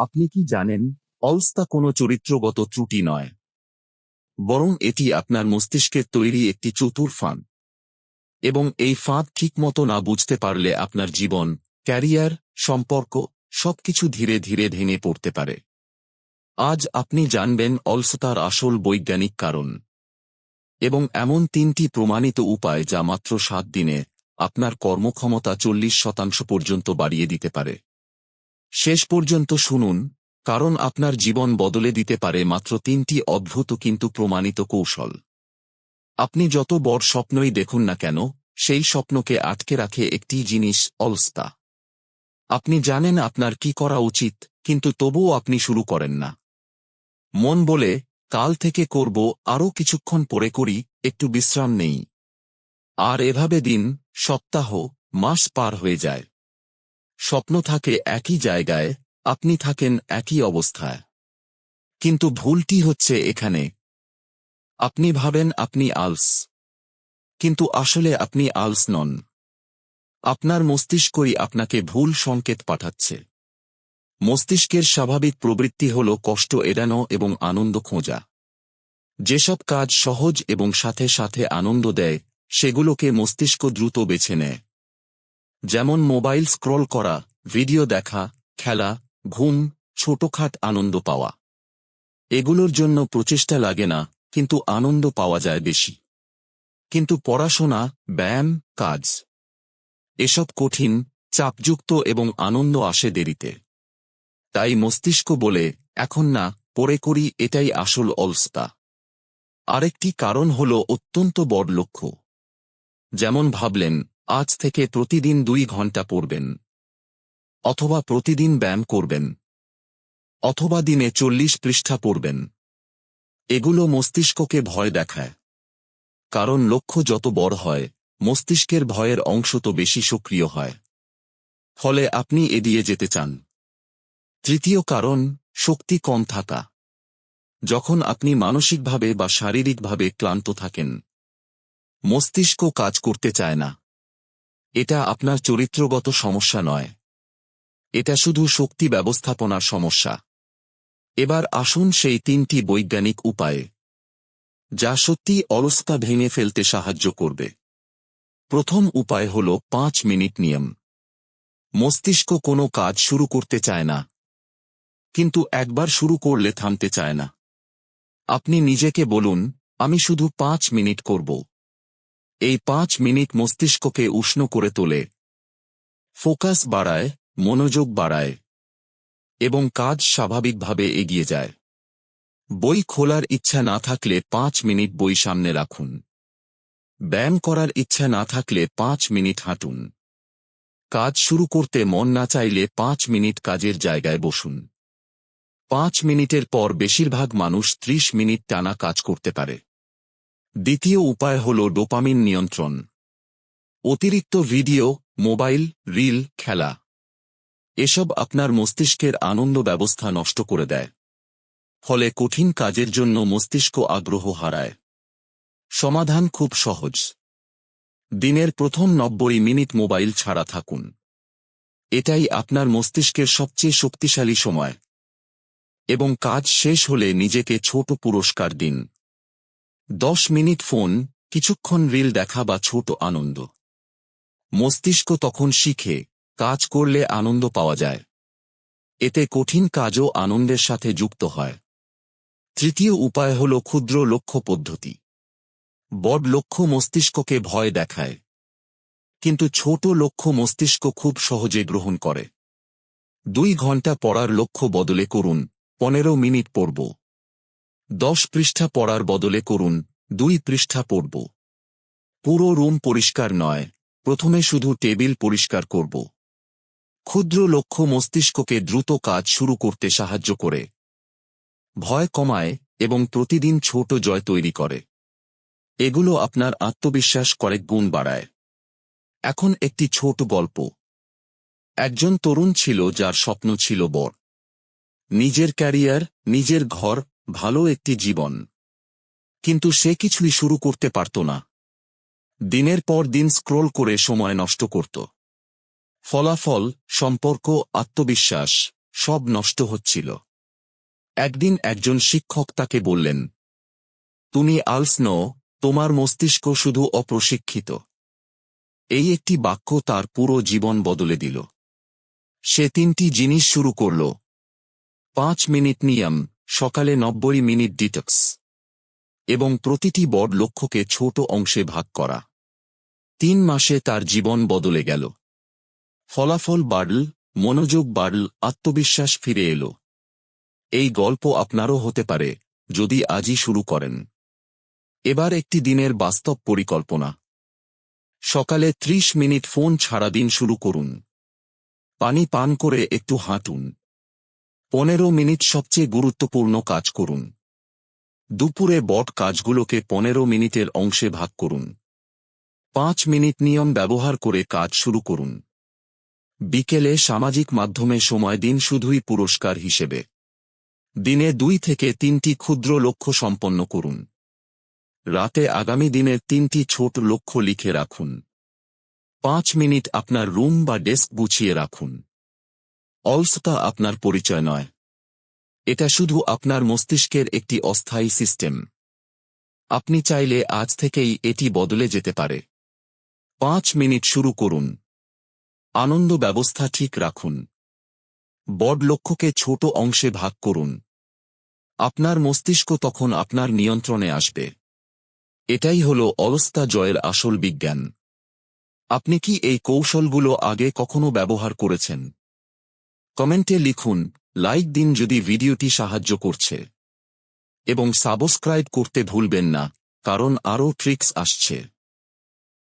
আপনি কি জানেন অলস্তা কোনো চরিত্রগত ত্রুটি নয়। বরং এটি আপনার মস্তিষ্কের তৈরি একটি চতুর ফাঁদ। এবং এই ফাঁদ ঠিকমতো না বুঝতে পারলে আপনার জীবন, ক্যারিয়ার, সম্পর্ক সবকিছু ধীরে ধীরে ভেঙে পড়তে পারে। আজ আপনি জানবেন অলসতার আসল বৈজ্ঞানিক কারণ। এবং এমন তিনটি প্রমাণিত উপায় যা মাত্র সাত দিনে আপনার কর্মক্ষমতা চল্লিশ শতাংশ পর্যন্ত বাড়িয়ে দিতে পারে। শেষ পর্যন্ত শুনুন, কারণ আপনার জীবন বদলে দিতে পারে মাত্র তিনটি অদ্ভুত কিন্তু প্রমাণিত কৌশল। আপনি যত বড় স্বপ্নই দেখুন না কেন, সেই স্বপ্নকে আটকে রাখে একটি জিনিস অলস্তা আপনি জানেন আপনার কি করা উচিত, কিন্তু তবুও আপনি শুরু করেন না। মন বলে, কাল থেকে করব, আরও কিছুক্ষণ পরে করি, একটু বিশ্রাম নেই। আর এভাবে দিন, সপ্তাহ, মাস পার হয়ে যায়। স্বপ্ন থাকে একই জায়গায়, আপনি থাকেন একই অবস্থায়। কিন্তু ভুলটি হচ্ছে এখানে। আপনি ভাবেন আপনি আলস। কিন্তু আসলে আপনি আলস নন। আপনার মস্তিষ্কই আপনাকে ভুল সংকেত পাঠাচ্ছে। মস্তিষ্কের স্বাভাবিক প্রবৃত্তি হল কষ্ট এড়ানো এবং আনন্দ খোঁজা। যেসব কাজ সহজ এবং সাথে সাথে আনন্দ দেয়, সেগুলোকে মস্তিষ্ক দ্রুত বেছে নেয়। যেমন মোবাইল স্ক্রল করা, ভিডিও দেখা, খেলা, ঘুম, ছোটখাট আনন্দ পাওয়া। এগুলোর জন্য প্রচেষ্টা লাগে না, কিন্তু আনন্দ পাওয়া যায় বেশি। কিন্তু পড়াশোনা, ব্যায়াম, কাজ, এসব কঠিন, চাপযুক্ত এবং আনন্দ আসে দেরিতে। তাই মস্তিষ্ক বলে, এখন না, পরে করি, এটাই আসল অলস্তা আরেকটি কারণ হল অত্যন্ত বড় লক্ষ্য। যেমন ভাবলেন আজ থেকে প্রতিদিন দুই ঘণ্টা পড়বেন। অথবা প্রতিদিন ব্যায়াম করবেন। অথবা দিনে চল্লিশ পৃষ্ঠা পড়বেন। এগুলো মস্তিষ্ককে ভয় দেখায়। কারণ লক্ষ্য যত বড় হয়, মস্তিষ্কের ভয়ের অংশ তো বেশি সক্রিয় হয়। ফলে আপনি এড়িয়ে যেতে চান। তৃতীয় কারণ, শক্তি কম থাকা। যখন আপনি মানসিকভাবে বা শারীরিকভাবে ক্লান্ত থাকেন, মস্তিষ্ক কাজ করতে চায় না। এটা আপনার চরিত্রগত সমস্যা নয়। এটা শুধু শক্তি ব্যবস্থাপনার সমস্যা। এবার আসুন সেই তিনটি বৈজ্ঞানিক উপায়ে, যা সত্যি অলসতা ভেঙে ফেলতে সাহায্য করবে। প্রথম উপায় হল পাঁচ মিনিট নিয়ম। মস্তিষ্ক কোনো কাজ শুরু করতে চায় না, কিন্তু একবার শুরু করলে থামতে চায় না। আপনি নিজেকে বলুন, আমি শুধু পাঁচ মিনিট করব। এই পাঁচ মিনিট মস্তিষ্ককে উষ্ণ করে তোলে। ফোকাস বাড়ায়, মনোযোগ বাড়ায় এবং কাজ স্বাভাবিকভাবে এগিয়ে যায়। বই খোলার ইচ্ছা না থাকলে পাঁচ মিনিট বই সামনে রাখুন। ব্যায়াম করার ইচ্ছা না থাকলে পাঁচ মিনিট হাঁটুন। কাজ শুরু করতে মন না চাইলে পাঁচ মিনিট কাজের জায়গায় বসুন। পাঁচ মিনিটের পর বেশিরভাগ মানুষ ত্রিশ মিনিট টানা কাজ করতে পারে। দ্বিতীয় উপায় হল ডোপামিন নিয়ন্ত্রণ। অতিরিক্ত ভিডিও, মোবাইল, রিল, খেলা। এসব আপনার মস্তিষ্কের আনন্দ ব্যবস্থা নষ্ট করে দেয়। ফলে কঠিন কাজের জন্য মস্তিষ্ক আগ্রহ হারায়। সমাধান খুব সহজ। দিনের প্রথম নব্বই মিনিট মোবাইল ছাড়া থাকুন। এটাই আপনার মস্তিষ্কের সবচেয়ে শক্তিশালী সময়। এবং কাজ শেষ হলে নিজেকে ছোট পুরস্কার দিন। দশ মিনিট ফোন, কিছুক্ষণ রিল দেখা বা ছোট আনন্দ। মস্তিষ্ক তখন শিখে, কাজ করলে আনন্দ পাওয়া যায়। এতে কঠিন কাজও আনন্দের সাথে যুক্ত হয়। তৃতীয় উপায় হল ক্ষুদ্র লক্ষ্য পদ্ধতি। বড় লক্ষ্য মস্তিষ্ককে ভয় দেখায়। কিন্তু ছোট লক্ষ্য মস্তিষ্ক খুব সহজে গ্রহণ করে। দুই ঘণ্টা পড়ার লক্ষ্য বদলে করুন, পনেরো মিনিট পড়ব। দশ পৃষ্ঠা পড়ার বদলে করুন, দুই পৃষ্ঠা পড়ব। পুরো রুম পরিষ্কার নয়, প্রথমে শুধু টেবিল পরিষ্কার করব। ক্ষুদ্র লক্ষ্য মস্তিষ্ককে দ্রুত কাজ শুরু করতে সাহায্য করে। ভয় কমায় এবং প্রতিদিন ছোট জয় তৈরি করে। এগুলো আপনার আত্মবিশ্বাস কয়েক গুণ বাড়ায়। এখন একটি ছোট গল্প। একজন তরুণ ছিল যার স্বপ্ন ছিল বড় নিজের ক্যারিয়ার, নিজের ঘর ভালো একটি জীবন। কিন্তু সে কিছুই শুরু করতে পারত না। দিনের পর দিন স্ক্রোল করে সময় নষ্ট করত। ফলাফল, সম্পর্ক, আত্মবিশ্বাস, সব নষ্ট হচ্ছিল। একদিন একজন শিক্ষক তাকে বললেন, তুমি আলস নও, তোমার মস্তিষ্ক শুধু অপ্রশিক্ষিত। এই একটি বাক্য তার পুরো জীবন বদলে দিল। সে তিনটি জিনিস শুরু করল। পাঁচ মিনিট নিয়ম সকালে নব্বই মিনিট ডিটক্স। এবং প্রতিটি বড় লক্ষ্যকে ছোট অংশে ভাগ করা। তিন মাসে তার জীবন বদলে গেল। ফলাফল বাড়ল, মনোযোগ বাড়ল, আত্মবিশ্বাস ফিরে এলো। এই গল্প আপনারও হতে পারে, যদি আজই শুরু করেন। এবার একটি দিনের বাস্তব পরিকল্পনা। সকালে ত্রিশ মিনিট ফোন ছাড়া দিন শুরু করুন। পানি পান করে একটু হাঁটুন। পনেরো মিনিট সবচেয়ে গুরুত্বপূর্ণ কাজ করুন। দুপুরে বট কাজগুলোকে পনেরো মিনিটের অংশে ভাগ করুন। পাঁচ মিনিট নিয়ম ব্যবহার করে কাজ শুরু করুন। বিকেলে সামাজিক মাধ্যমে সময় দিন শুধুই পুরস্কার হিসেবে। দিনে দুই থেকে তিনটি ক্ষুদ্র লক্ষ্য সম্পন্ন করুন। রাতে আগামী দিনের তিনটি ছোট লক্ষ্য লিখে রাখুন। পাঁচ মিনিট আপনার রুম বা ডেস্ক গুছিয়ে রাখুন। অলসতা আপনার পরিচয় নয়। এটা শুধু আপনার মস্তিষ্কের একটি অস্থায়ী সিস্টেম। আপনি চাইলে আজ থেকেই এটি বদলে যেতে পারে। পাঁচ মিনিট শুরু করুন। আনন্দ ব্যবস্থা ঠিক রাখুন। বড় লক্ষ্যকে ছোট অংশে ভাগ করুন। আপনার মস্তিষ্ক তখন আপনার নিয়ন্ত্রণে আসবে। এটাই হল অলস্তা জয়ের আসল বিজ্ঞান। আপনি কি এই কৌশলগুলো আগে কখনো ব্যবহার করেছেন? কমেন্টে লিখুন, লাইক দিন যদি ভিডিওটি সাহায্য করছে। এবং সাবস্ক্রাইব করতে ভুলবেন না, কারণ আরও ট্রিক্স আসছে।